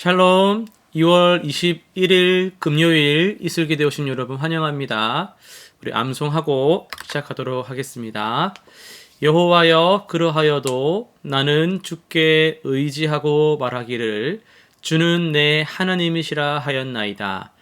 샬롬 2월 21일 금요일 이슬기 되오신 여러분 환영합니다. 우리 암송하고 시작하도록 하겠습니다. 여호와여 그러하여도 나는 주께 의지하고 말하기를 주는 내 하나님이시라 하였나이다.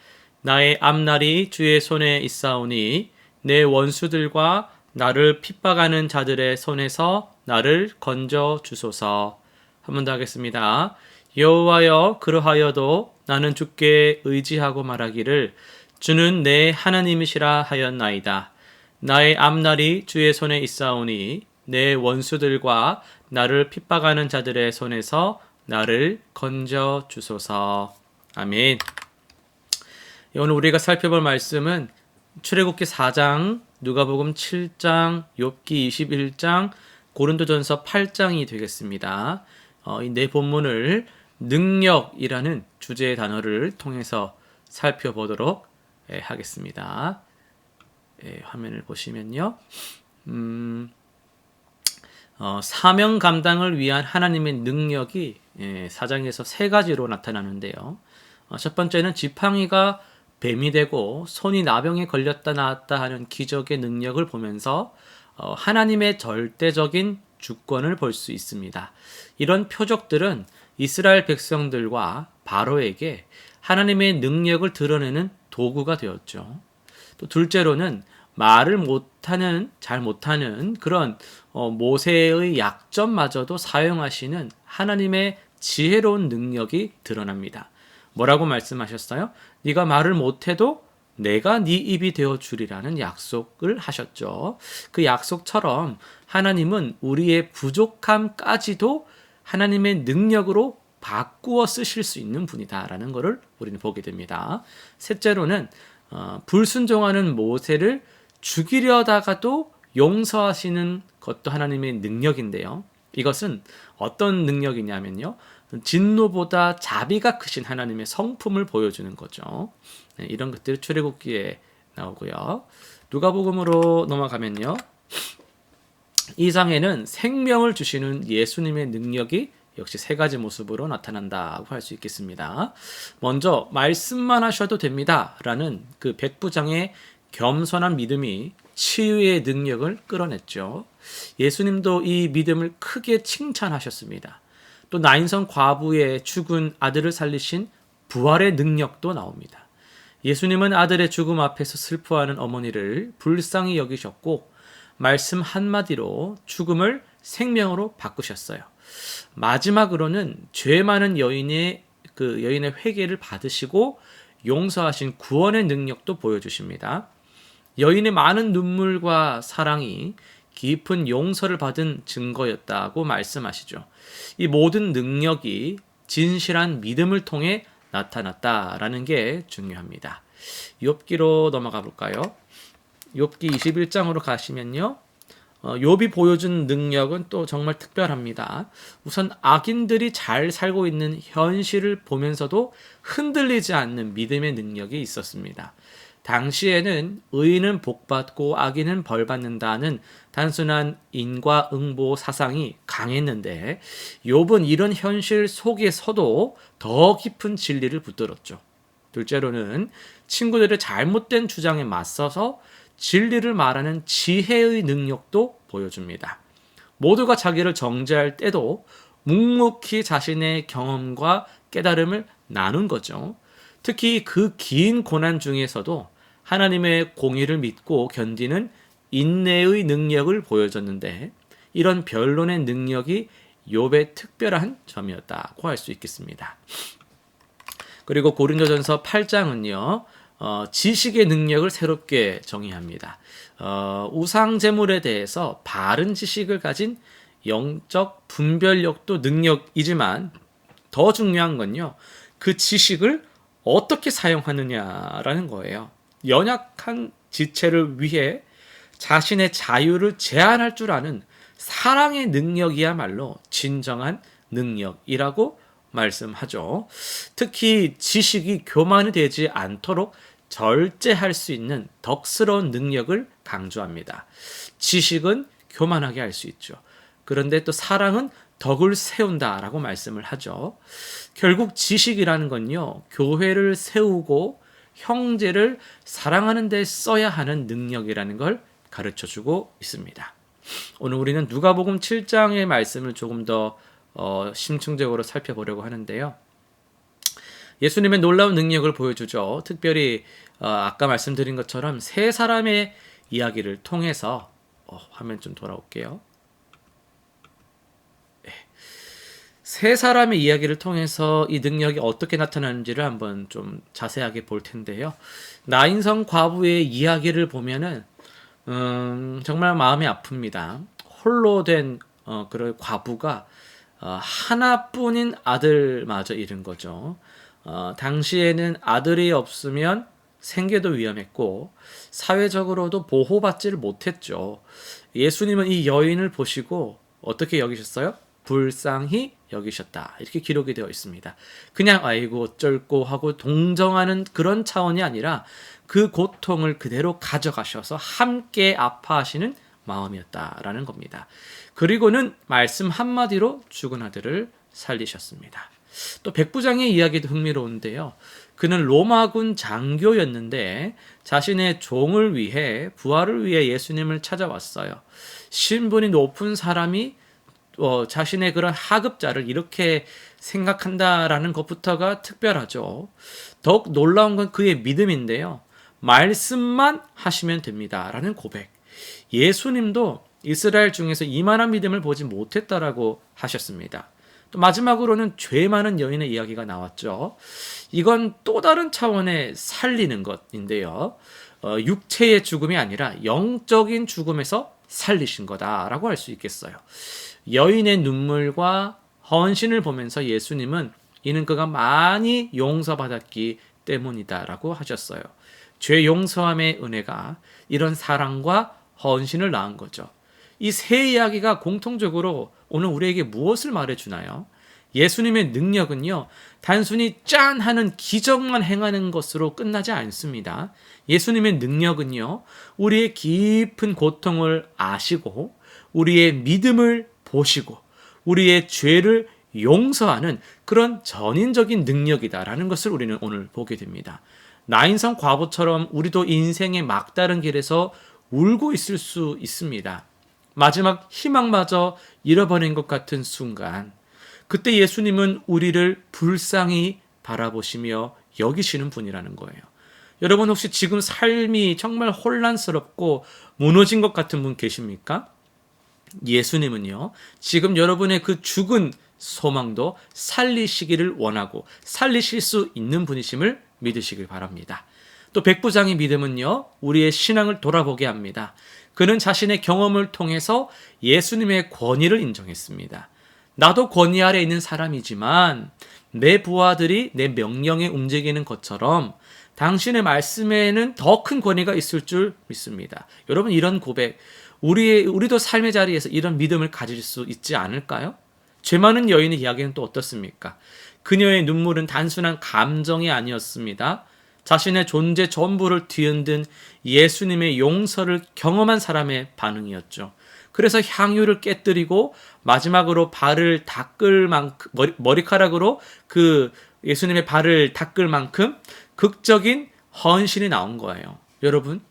나의 앞날이 주의 손에 있사오니 내 원수들과 나를 핍박하는 자들의 손에서 나를 건져 주소서. 한 번 더 하겠습니다. 여호와여 그러하여도 나는 주께 의지하고 말하기를 주는 내 하나님이시라 하였나이다. 나의 앞날이 주의 손에 있사오니 내 원수들과 나를 핍박하는 자들의 손에서 나를 건져 주소서. 아멘. 오늘 우리가 살펴볼 말씀은 출애굽기 4장, 누가복음 7장, 욥기 21장, 고린도전서 8장이 되겠습니다. 어, 이네 본문을 능력이라는 주제의 단어를 통해서 살펴보도록 예, 하겠습니다. 예, 화면을 보시면요. 음, 어, 사명 감당을 위한 하나님의 능력이 예, 사장에서 세 가지로 나타나는데요. 어, 첫 번째는 지팡이가 뱀이 되고 손이 나병에 걸렸다 나았다 하는 기적의 능력을 보면서 어, 하나님의 절대적인 주권을 볼 수 있습니다. 이런 표적들은 이스라엘 백성들과 바로에게 하나님의 능력을 드러내는 도구가 되었죠. 또 둘째로는 말을 못하는 잘 못하는 그런 어, 모세의 약점마저도 사용하시는 하나님의 지혜로운 능력이 드러납니다. 뭐라고 말씀하셨어요? 네가 말을 못해도 내가 네 입이 되어 주리라는 약속을 하셨죠. 그 약속처럼 하나님은 우리의 부족함까지도 하나님의 능력으로 바꾸어 쓰실 수 있는 분이다라는 것을 우리는 보게 됩니다. 셋째로는 어, 불순종하는 모세를 죽이려다가도 용서하시는 것도 하나님의 능력인데요. 이것은 어떤 능력이냐면요. 진노보다 자비가 크신 하나님의 성품을 보여주는 거죠. 네, 이런 것들이 출애굽기에 나오고요. 누가복음으로 넘어가면요. 이 장에는 생명을 주시는 예수님의 능력이 역시 세 가지 모습으로 나타난다고 할 수 있겠습니다. 먼저 말씀만 하셔도 됩니다라는 그 백부장의 겸손한 믿음이 치유의 능력을 끌어냈죠. 예수님도 이 믿음을 크게 칭찬하셨습니다. 또 나인성 과부의 죽은 아들을 살리신 부활의 능력도 나옵니다. 예수님은 아들의 죽음 앞에서 슬퍼하는 어머니를 불쌍히 여기셨고 말씀 한마디로 죽음을 생명으로 바꾸셨어요. 마지막으로는 죄 많은 여인의 그 여인의 회개를 받으시고 용서하신 구원의 능력도 보여주십니다. 여인의 많은 눈물과 사랑이 깊은 용서를 받은 증거였다고 말씀하시죠. 이 모든 능력이 진실한 믿음을 통해 나타났다라는 게 중요합니다. 욥기로 넘어가 볼까요? 욥기 21장으로 가시면요. 어, 욥이 보여준 능력은 또 정말 특별합니다. 우선 악인들이 잘 살고 있는 현실을 보면서도 흔들리지 않는 믿음의 능력이 있었습니다. 당시에는 의인은 복받고 악인은 벌받는다는 단순한 인과응보 사상이 강했는데 욥은 이런 현실 속에서도 더 깊은 진리를 붙들었죠. 둘째로는 친구들의 잘못된 주장에 맞서서 진리를 말하는 지혜의 능력도 보여줍니다. 모두가 자기를 정죄할 때도 묵묵히 자신의 경험과 깨달음을 나눈 거죠. 특히 그 긴 고난 중에서도 하나님의 공의를 믿고 견디는 인내의 능력을 보여줬는데 이런 변론의 능력이 욥의 특별한 점이었다고 할 수 있겠습니다. 그리고 고린도전서 8장은요. 어, 지식의 능력을 새롭게 정의합니다. 어, 우상 제물에 대해서 바른 지식을 가진 영적 분별력도 능력이지만 더 중요한 건요. 그 지식을 어떻게 사용하느냐라는 거예요. 연약한 지체를 위해 자신의 자유를 제한할 줄 아는 사랑의 능력이야말로 진정한 능력이라고 말씀하죠. 특히 지식이 교만이 되지 않도록 절제할 수 있는 덕스러운 능력을 강조합니다. 지식은 교만하게 할 수 있죠. 그런데 또 사랑은 덕을 세운다라고 말씀을 하죠. 결국 지식이라는 건요, 교회를 세우고 형제를 사랑하는 데 써야 하는 능력이라는 걸 가르쳐 주고 있습니다. 오늘 우리는 누가복음 7장의 말씀을 조금 더 어, 심층적으로 살펴보려고 하는데요. 예수님의 놀라운 능력을 보여주죠. 특별히 어, 아까 말씀드린 것처럼 세 사람의 이야기를 통해서 어, 화면 좀 돌아올게요. 네. 세 사람의 이야기를 통해서 이 능력이 어떻게 나타나는지를 한번 좀 자세하게 볼 텐데요. 나인성 과부의 이야기를 보면은 음, 정말 마음이 아픕니다. 홀로 된 어, 그런 과부가 어, 하나뿐인 아들마저 잃은 거죠. 어, 당시에는 아들이 없으면 생계도 위험했고 사회적으로도 보호받지를 못했죠. 예수님은 이 여인을 보시고 어떻게 여기셨어요? 불쌍히 여기셨다. 이렇게 기록이 되어 있습니다. 그냥 아이고 어쩔고 하고 동정하는 그런 차원이 아니라 그 고통을 그대로 가져가셔서 함께 아파하시는 마음이었다라는 겁니다. 그리고는 말씀 한마디로 죽은 아들을 살리셨습니다. 또 백부장의 이야기도 흥미로운데요. 그는 로마군 장교였는데 자신의 종을 위해 부활을 위해 예수님을 찾아왔어요. 신분이 높은 사람이 어, 자신의 그런 하급자를 이렇게 생각한다라는 것부터가 특별하죠. 더욱 놀라운 건 그의 믿음인데요. 말씀만 하시면 됩니다. 라는 고백. 예수님도 이스라엘 중에서 이만한 믿음을 보지 못했다라고 하셨습니다. 또 마지막으로는 죄 많은 여인의 이야기가 나왔죠. 이건 또 다른 차원의 살리는 것인데요. 어, 육체의 죽음이 아니라 영적인 죽음에서 살리신 거다라고 할 수 있겠어요. 여인의 눈물과 헌신을 보면서 예수님은 이는 그가 많이 용서받았기 때문이다라고 하셨어요. 죄 용서함의 은혜가 이런 사랑과 헌신을 낳은 거죠. 이 세 이야기가 공통적으로 오늘 우리에게 무엇을 말해 주나요? 예수님의 능력은요, 단순히 짠 하는 기적만 행하는 것으로 끝나지 않습니다. 예수님의 능력은요, 우리의 깊은 고통을 아시고, 우리의 믿음을 보시고, 우리의 죄를 용서하는 그런 전인적인 능력이다라는 것을 우리는 오늘 보게 됩니다. 나인성 과부처럼 우리도 인생의 막다른 길에서 울고 있을 수 있습니다. 마지막 희망마저 잃어버린 것 같은 순간, 그때 예수님은 우리를 불쌍히 바라보시며 여기시는 분이라는 거예요. 여러분 혹시 지금 삶이 정말 혼란스럽고 무너진 것 같은 분 계십니까? 예수님은요, 지금 여러분의 그 죽은 소망도 살리시기를 원하고 살리실 수 있는 분이심을 믿으시길 바랍니다. 또 백부장의 믿음은요, 우리의 신앙을 돌아보게 합니다. 그는 자신의 경험을 통해서 예수님의 권위를 인정했습니다. 나도 권위 아래 있는 사람이지만 내 부하들이 내 명령에 움직이는 것처럼 당신의 말씀에는 더 큰 권위가 있을 줄 믿습니다. 여러분 이런 고백 우리 우리도 삶의 자리에서 이런 믿음을 가질 수 있지 않을까요? 죄 많은 여인의 이야기는 또 어떻습니까? 그녀의 눈물은 단순한 감정이 아니었습니다. 자신의 존재 전부를 뒤흔든 예수님의 용서를 경험한 사람의 반응이었죠. 그래서 향유를 깨뜨리고 마지막으로 발을 닦을 만큼 머리, 카락으로그 예수님의 발을 닦을 만큼 극적인 헌신이 나온 거예요. 여러분,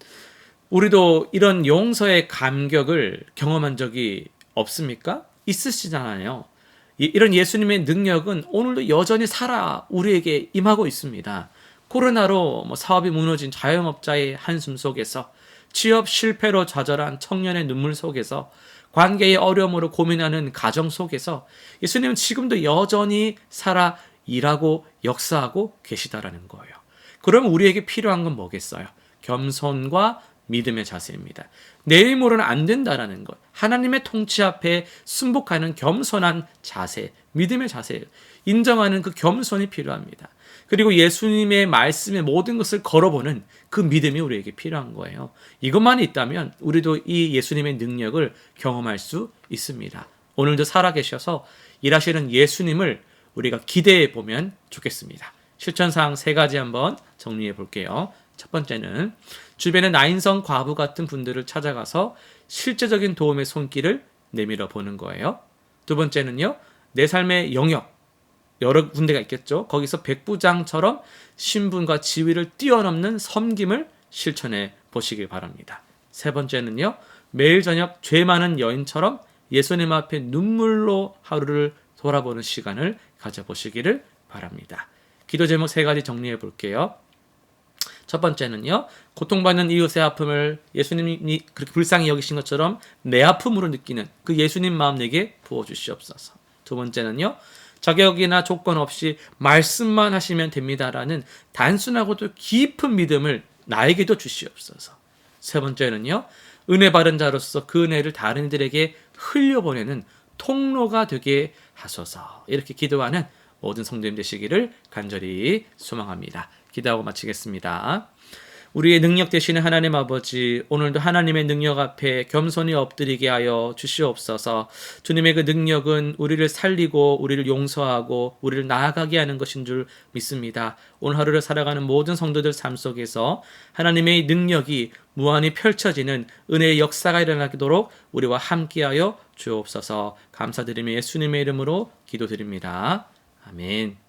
우리도 이런 용서의 감격을 경험한 적이 없습니까? 있으시잖아요. 이런 예수님의 능력은 오늘도 여전히 살아 우리에게 임하고 있습니다. 코로나로 뭐 사업이 무너진 자영업자의 한숨 속에서 취업 실패로 좌절한 청년의 눈물 속에서 관계의 어려움으로 고민하는 가정 속에서 예수님은 지금도 여전히 살아 일하고 역사하고 계시다라는 거예요. 그럼 우리에게 필요한 건 뭐겠어요? 겸손과 믿음의 자세입니다. 내 힘으로는 안 된다라는 것. 하나님의 통치 앞에 순복하는 겸손한 자세, 믿음의 자세, 인정하는 그 겸손이 필요합니다. 그리고 예수님의 말씀의 모든 것을 걸어보는 그 믿음이 우리에게 필요한 거예요. 이것만 있다면 우리도 이 예수님의 능력을 경험할 수 있습니다. 오늘도 살아계셔서 일하시는 예수님을 우리가 기대해 보면 좋겠습니다. 실천사항 세 가지 한번 정리해 볼게요. 첫 번째는 주변의 나인성 과부 같은 분들을 찾아가서 실제적인 도움의 손길을 내밀어 보는 거예요. 두 번째는요. 내 삶의 영역 여러 군데가 있겠죠. 거기서 백부장처럼 신분과 지위를 뛰어넘는 섬김을 실천해 보시길 바랍니다. 세 번째는요. 매일 저녁 죄 많은 여인처럼 예수님 앞에 눈물로 하루를 돌아보는 시간을 가져보시기를 바랍니다. 기도 제목 세 가지 정리해 볼게요. 첫 번째는요, 고통받는 이웃의 아픔을 예수님이 그렇게 불쌍히 여기신 것처럼 내 아픔으로 느끼는 그 예수님 마음 내게 부어 주시옵소서. 두 번째는요, 자격이나 조건 없이 말씀만 하시면 됩니다라는 단순하고도 깊은 믿음을 나에게도 주시옵소서. 세 번째는요, 은혜 바른 자로서 그 은혜를 다른 이들에게 흘려보내는 통로가 되게 하소서. 이렇게 기도하는 모든 성도님 되시기를 간절히 소망합니다. 기도하고 마치겠습니다. 우리의 능력 되시는 하나님 아버지, 오늘도 하나님의 능력 앞에 겸손히 엎드리게 하여 주시옵소서. 주님의 그 능력은 우리를 살리고, 우리를 용서하고, 우리를 나아가게 하는 것인 줄 믿습니다. 오늘 하루를 살아가는 모든 성도들 삶 속에서 하나님의 능력이 무한히 펼쳐지는 은혜의 역사가 일어나도록 우리와 함께하여 주옵소서. 감사드리며 예수님의 이름으로 기도드립니다. 아멘.